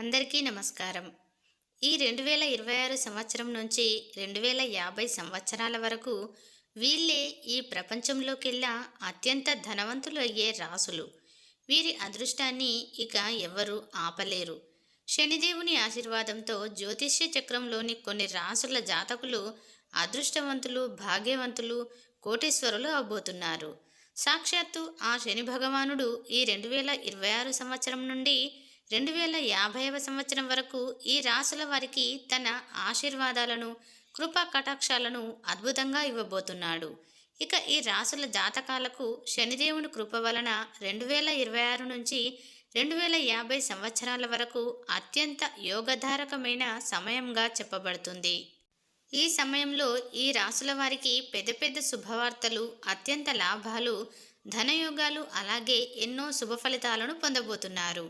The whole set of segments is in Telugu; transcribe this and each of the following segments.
అందరికీ నమస్కారం. ఈ రెండు వేల ఇరవై ఆరు సంవత్సరం నుంచి రెండు వేల యాభై సంవత్సరాల వరకు వీళ్ళే ఈ ప్రపంచంలోకెల్లా అత్యంత ధనవంతులు అయ్యే రాసులు. వీరి అదృష్టాన్ని ఇక ఎవ్వరూ ఆపలేరు. శనిదేవుని ఆశీర్వాదంతో జ్యోతిష్య చక్రంలోని కొన్ని రాసుల జాతకులు అదృష్టవంతులు భాగ్యవంతులు కోటీశ్వరులు అవబోతున్నారు. సాక్షాత్తు ఆ శని భగవానుడు ఈ రెండు వేల ఇరవై ఆరు సంవత్సరం నుండి రెండు వేల యాభైవ సంవత్సరం వరకు ఈ రాసుల వారికి తన ఆశీర్వాదాలను కృపా కటాక్షాలను అద్భుతంగా ఇవ్వబోతున్నాడు. ఇక ఈ రాసుల జాతకాలకు శనిదేవుని కృప వలన రెండు వేల ఇరవై ఆరు నుంచి రెండు వేల యాభై సంవత్సరాల వరకు అత్యంత యోగధారకమైన సమయంగా చెప్పబడుతుంది. ఈ సమయంలో ఈ రాసుల వారికి పెద్ద పెద్ద శుభవార్తలు అత్యంత లాభాలు ధనయోగాలు అలాగే ఎన్నో శుభ ఫలితాలను పొందబోతున్నారు.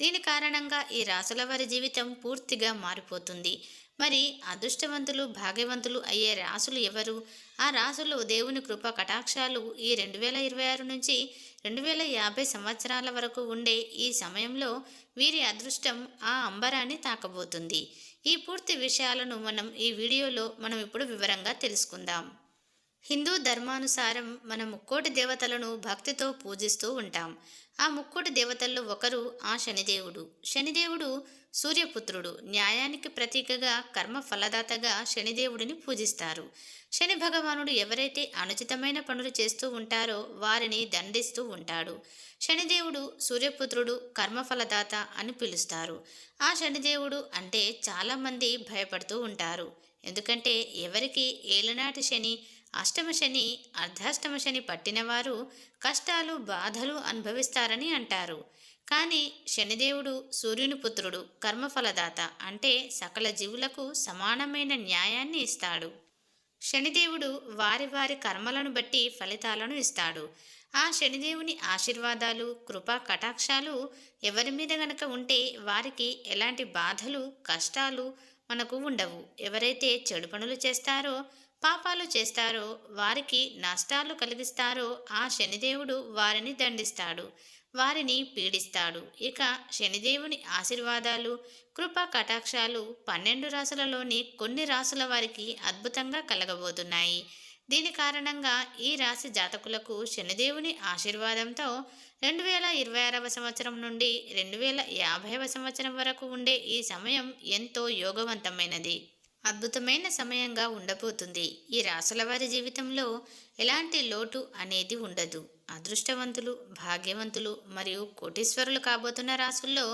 దీని కారణంగా ఈ రాసుల వారి జీవితం పూర్తిగా మారిపోతుంది. మరి అదృష్టవంతులు భాగ్యవంతులు అయ్యే రాసులు ఎవరు? ఆ రాసులు దేవుని కృప కటాక్షాలు ఈ రెండు వేల ఇరవై ఆరు నుంచి రెండు వేల యాభై సంవత్సరాల వరకు ఉండే ఈ సమయంలో వీరి అదృష్టం ఆ అంబరాన్ని తాకబోతుంది. ఈ పూర్తి విషయాలను మనం ఈ వీడియోలో మనం ఇప్పుడు వివరంగా తెలుసుకుందాం. హిందూ ధర్మానుసారం మన ముక్కోటి దేవతలను భక్తితో పూజిస్తూ ఉంటాం. ఆ ముక్కోటి దేవతల్లో ఒకరు ఆ శనిదేవుడు. శనిదేవుడు సూర్యపుత్రుడు. న్యాయానికి ప్రతీకగా కర్మ ఫలదాతగా శనిదేవుడిని పూజిస్తారు. శని భగవానుడు ఎవరైతే అనుచితమైన పనులు చేస్తూ ఉంటారో వారిని దండిస్తూ ఉంటాడు. శనిదేవుడు సూర్యపుత్రుడు కర్మఫలదాత అని పిలుస్తారు. ఆ శనిదేవుడు అంటే చాలామంది భయపడుతూ ఉంటారు. ఎందుకంటే ఎవరికి ఏలనాటి శని అష్టమ శని అర్ధాష్టమ శని పట్టినవారు కష్టాలు బాధలు అనుభవిస్తారని అంటారు. కానీ శనిదేవుడు సూర్యుని పుత్రుడు కర్మఫలదాత అంటే సకల జీవులకు సమానమైన న్యాయాన్ని ఇస్తాడు. శనిదేవుడు వారి వారి కర్మలను బట్టి ఫలితాలను ఇస్తాడు. ఆ శనిదేవుని ఆశీర్వాదాలు కృపా కటాక్షాలు ఎవరి మీద గనక ఉంటే వారికి ఎలాంటి బాధలు కష్టాలు మనకు ఉండవు. ఎవరైతే చెడు పనులు చేస్తారో పాపాలు చేస్తారో వారికి నష్టాలు కలిగిస్తారో ఆ శనిదేవుడు వారిని దండిస్తాడు వారిని పీడిస్తాడు. ఇక శనిదేవుని ఆశీర్వాదాలు కృపా కటాక్షాలు పన్నెండు రాసులలోని కొన్ని రాసుల వారికి అద్భుతంగా కలగబోతున్నాయి. దీని కారణంగా ఈ రాశి జాతకులకు శనిదేవుని ఆశీర్వాదంతో రెండు వేల ఇరవై ఆరవ సంవత్సరం నుండి రెండు వేల యాభైవ సంవత్సరం వరకు ఉండే ఈ సమయం ఎంతో యోగవంతమైనది. అద్భుతమైన సమయంగా ఉండబోతుంది. ఈ రాసుల వారి జీవితంలో ఎలాంటి లోటు అనేది ఉండదు. అదృష్టవంతులు భాగ్యవంతులు మరియు కోటీశ్వరులు కాబోతున్న రాసుల్లో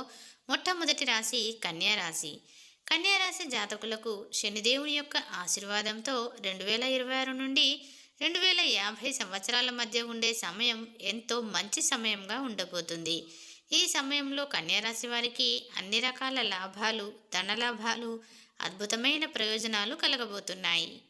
మొట్టమొదటి రాశి కన్యారాశి కన్యారాశి జాతకులకు శనిదేవుని యొక్క ఆశీర్వాదంతో రెండు వేల ఇరవై ఆరు నుండి రెండు వేల యాభై సంవత్సరాల మధ్య ఉండే సమయం ఎంతో మంచి సమయంగా ఉండబోతుంది. ఈ సమయంలో కన్యారాశి వారికి అన్ని రకాల లాభాలు ధనలాభాలు అద్భుతమైన ప్రయోజనాలు కలగబోతున్నాయి.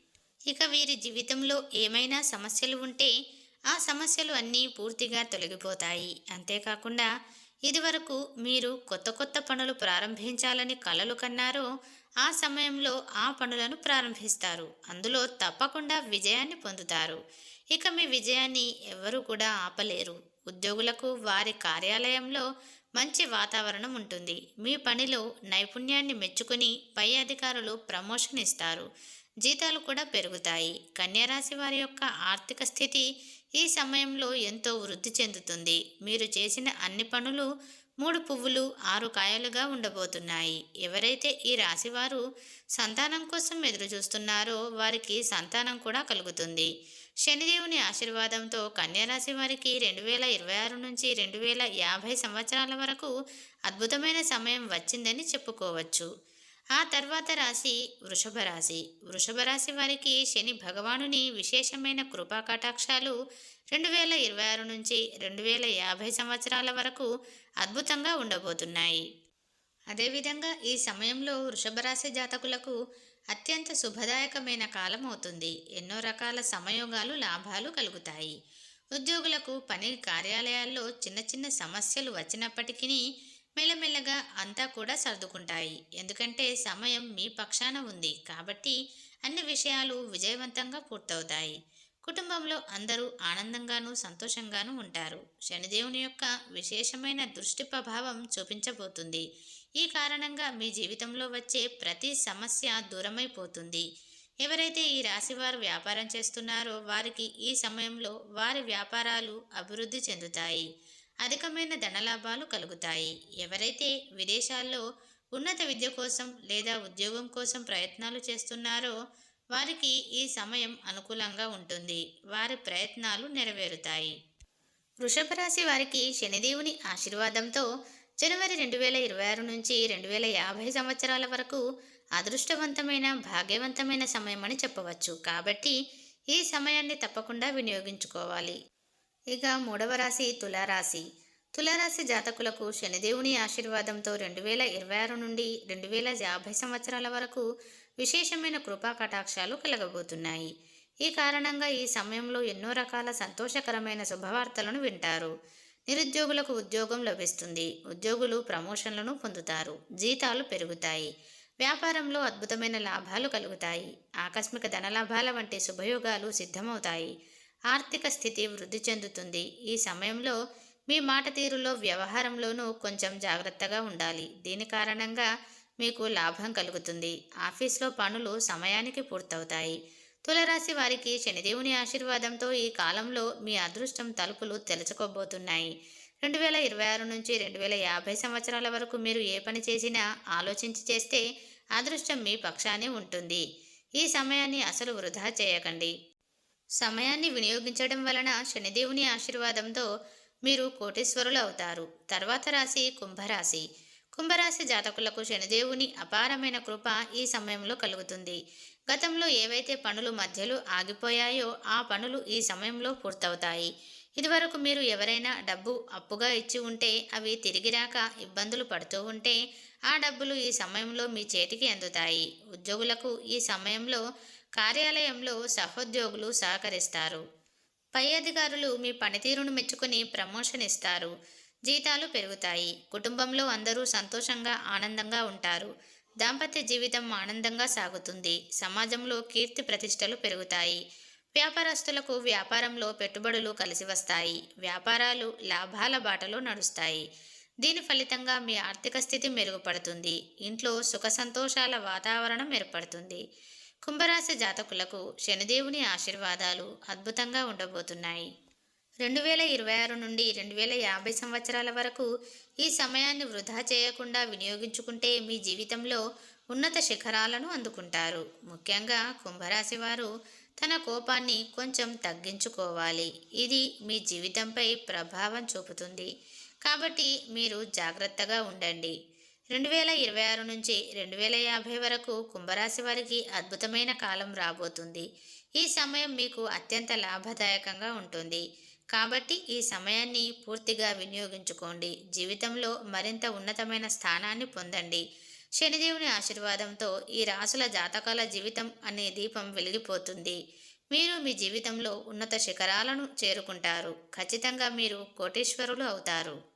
ఇక వీరి జీవితంలో ఏమైనా సమస్యలు ఉంటే ఆ సమస్యలు అన్నీ పూర్తిగా తొలగిపోతాయి. అంతేకాకుండా ఇదివరకు మీరు కొత్త కొత్త పనులు ప్రారంభించాలని కలలు కన్నారో ఆ సమయంలో ఆ పనులను ప్రారంభిస్తారు. అందులో తప్పకుండా విజయాన్ని పొందుతారు. ఇక మీ విజయాన్ని ఎవరు కూడా ఆపలేరు. ఉద్యోగులకు వారి కార్యాలయంలో మంచి వాతావరణం ఉంటుంది. మీ పనిలో నైపుణ్యాన్ని మెచ్చుకుని పై అధికారులు ప్రమోషన్ ఇస్తారు. జీతాలు కూడా పెరుగుతాయి. కన్యారాశి వారి యొక్క ఆర్థిక స్థితి ఈ సమయంలో ఎంతో వృద్ధి చెందుతుంది. మీరు చేసిన అన్ని పనులు మూడు పువ్వులు ఆరు కాయలుగా ఉండబోతున్నాయి. ఎవరైతే ఈ రాశివారు సంతానం కోసం ఎదురు చూస్తున్నారో వారికి సంతానం కూడా కలుగుతుంది. శనిదేవుని ఆశీర్వాదంతో కన్యారాశి వారికి రెండు వేల ఇరవై ఆరు నుంచి రెండు వేల యాభై సంవత్సరాల వరకు అద్భుతమైన సమయం వచ్చిందని చెప్పుకోవచ్చు. ఆ తర్వాత రాశి వృషభ రాశి. వృషభ రాశి వారికి శని భగవానుని విశేషమైన కృపా కటాక్షాలు రెండు వేల ఇరవై ఆరు నుంచి రెండు వేల యాభై సంవత్సరాల వరకు అద్భుతంగా ఉండబోతున్నాయి. అదేవిధంగా ఈ సమయంలో వృషభరాశి జాతకులకు అత్యంత శుభదాయకమైన కాలం అవుతుంది. ఎన్నో రకాల సమయోగాలు లాభాలు కలుగుతాయి. ఉద్యోగులకు పని కార్యాలయాల్లో చిన్న చిన్న సమస్యలు వచ్చినప్పటికీ మెల్లమెల్లగా అంతా కూడా సర్దుకుంటాయి. ఎందుకంటే సమయం మీ పక్షాన ఉంది. కాబట్టి అన్ని విషయాలు విజయవంతంగా పూర్తవుతాయి. కుటుంబంలో అందరూ ఆనందంగానూ సంతోషంగానూ ఉంటారు. శనిదేవుని యొక్క విశేషమైన దృష్టి ప్రభావం చూపించబోతుంది. ఈ కారణంగా మీ జీవితంలో వచ్చే ప్రతి సమస్య దూరమైపోతుంది. ఎవరైతే ఈ రాశివారు వ్యాపారం చేస్తున్నారో వారికి ఈ సమయంలో వారి వ్యాపారాలు అభివృద్ధి చెందుతాయి. అధికమైన ధనలాభాలు కలుగుతాయి. ఎవరైతే విదేశాల్లో ఉన్నత విద్య కోసం లేదా ఉద్యోగం కోసం ప్రయత్నాలు చేస్తున్నారో వారికి ఈ సమయం అనుకూలంగా ఉంటుంది. వారి ప్రయత్నాలు నెరవేరుతాయి. వృషభ రాశి వారికి శనిదేవుని ఆశీర్వాదంతో జనవరి రెండు వేల ఇరవై ఆరు నుంచి రెండు వేల యాభై సంవత్సరాల వరకు అదృష్టవంతమైన భాగ్యవంతమైన సమయం అని చెప్పవచ్చు. కాబట్టి ఈ సమయాన్ని తప్పకుండా వినియోగించుకోవాలి. ఇక మూడవ రాశి తులారాశి. తులారాశి జాతకులకు శనిదేవుని ఆశీర్వాదంతో రెండు వేల ఇరవై ఆరు నుండి రెండు వేల యాభై సంవత్సరాల వరకు విశేషమైన కృపా కటాక్షాలు కలగబోతున్నాయి. ఈ కారణంగా ఈ సమయంలో ఎన్నో రకాల సంతోషకరమైన శుభవార్తలను వింటారు. నిరుద్యోగులకు ఉద్యోగం లభిస్తుంది. ఉద్యోగులు ప్రమోషన్లను పొందుతారు. జీతాలు పెరుగుతాయి. వ్యాపారంలో అద్భుతమైన లాభాలు కలుగుతాయి. ఆకస్మిక ధనలాభాల వంటి శుభయోగాలు సిద్ధమవుతాయి. ఆర్థిక స్థితి వృద్ధి చెందుతుంది. ఈ సమయంలో మీ మాట తీరులో వ్యవహారంలోనూ కొంచెం జాగ్రత్తగా ఉండాలి. దీని కారణంగా మీకు లాభం కలుగుతుంది. ఆఫీస్లో పనులు సమయానికి పూర్తవుతాయి. తులరాశి వారికి శనిదేవుని ఆశీర్వాదంతో ఈ కాలంలో మీ అదృష్టం తలుపులు తెరుచుకోబోతున్నాయి రెండు వేల ఇరవై ఆరు నుంచి రెండు వేల యాభై సంవత్సరాల వరకు మీరు ఏ పని చేసినా ఆలోచించి చేస్తే అదృష్టం మీ పక్షానే ఉంటుంది. ఈ సమయాన్ని అసలు వృధా చేయకండి. సమయాన్ని వినియోగించడం వలన శనిదేవుని ఆశీర్వాదంతో మీరు కోటీశ్వరులు అవుతారు. తర్వాత రాశి కుంభరాశి. కుంభరాశి జాతకులకు శనిదేవుని అపారమైన కృప ఈ సమయంలో కలుగుతుంది. గతంలో ఏవైతే పనులు మధ్యలో ఆగిపోయాయో ఆ పనులు ఈ సమయంలో పూర్తవుతాయి. ఇదివరకు మీరు ఎవరైనా డబ్బు అప్పుగా ఇచ్చి ఉంటే అవి తిరిగి రాక ఇబ్బందులు పడుతూ ఉంటే ఆ డబ్బులు ఈ సమయంలో మీ చేతికి అందుతాయి. ఉద్యోగులకు ఈ సమయంలో కార్యాలయంలో సహోద్యోగులు సహకరిస్తారు. పై అధికారులు మీ పనితీరును మెచ్చుకొని ప్రమోషన్ ఇస్తారు. జీతాలు పెరుగుతాయి. కుటుంబంలో అందరూ సంతోషంగా ఆనందంగా ఉంటారు. దాంపత్య జీవితం ఆనందంగా సాగుతుంది. సమాజంలో కీర్తి ప్రతిష్టలు పెరుగుతాయి. వ్యాపారస్తులకు వ్యాపారంలో పెట్టుబడులు కలిసి వస్తాయి. వ్యాపారాలు లాభాల బాటలో నడుస్తాయి. దీని ఫలితంగా మీ ఆర్థిక స్థితి మెరుగుపడుతుంది. ఇంట్లో సుఖ సంతోషాల వాతావరణం ఏర్పడుతుంది. కుంభరాశి జాతకులకు శనిదేవుని ఆశీర్వాదాలు అద్భుతంగా ఉండబోతున్నాయి. రెండు వేల ఇరవై ఆరు నుండి రెండు వేల యాభై సంవత్సరాల వరకు ఈ సమయాన్ని వృధా చేయకుండా వినియోగించుకుంటే మీ జీవితంలో ఉన్నత శిఖరాలను అందుకుంటారు. ముఖ్యంగా కుంభరాశి వారు తన కోపాన్ని కొంచెం తగ్గించుకోవాలి. ఇది మీ జీవితంపై ప్రభావం చూపుతుంది. కాబట్టి మీరు జాగ్రత్తగా ఉండండి. రెండు వేల ఇరవై ఆరు నుంచి రెండు వేల యాభై వరకు కుంభరాశి వారికి అద్భుతమైన కాలం రాబోతుంది. ఈ సమయం మీకు అత్యంత లాభదాయకంగా ఉంటుంది. కాబట్టి ఈ సమయాన్ని పూర్తిగా వినియోగించుకోండి. జీవితంలో మరింత ఉన్నతమైన స్థానాన్ని పొందండి. శనిదేవుని ఆశీర్వాదంతో ఈ రాసుల జాతకాల జీవితం అనే దీపం వెలిగిపోతుంది. మీరు మీ జీవితంలో ఉన్నత శిఖరాలను చేరుకుంటారు. ఖచ్చితంగా మీరు కోటీశ్వరులు అవుతారు.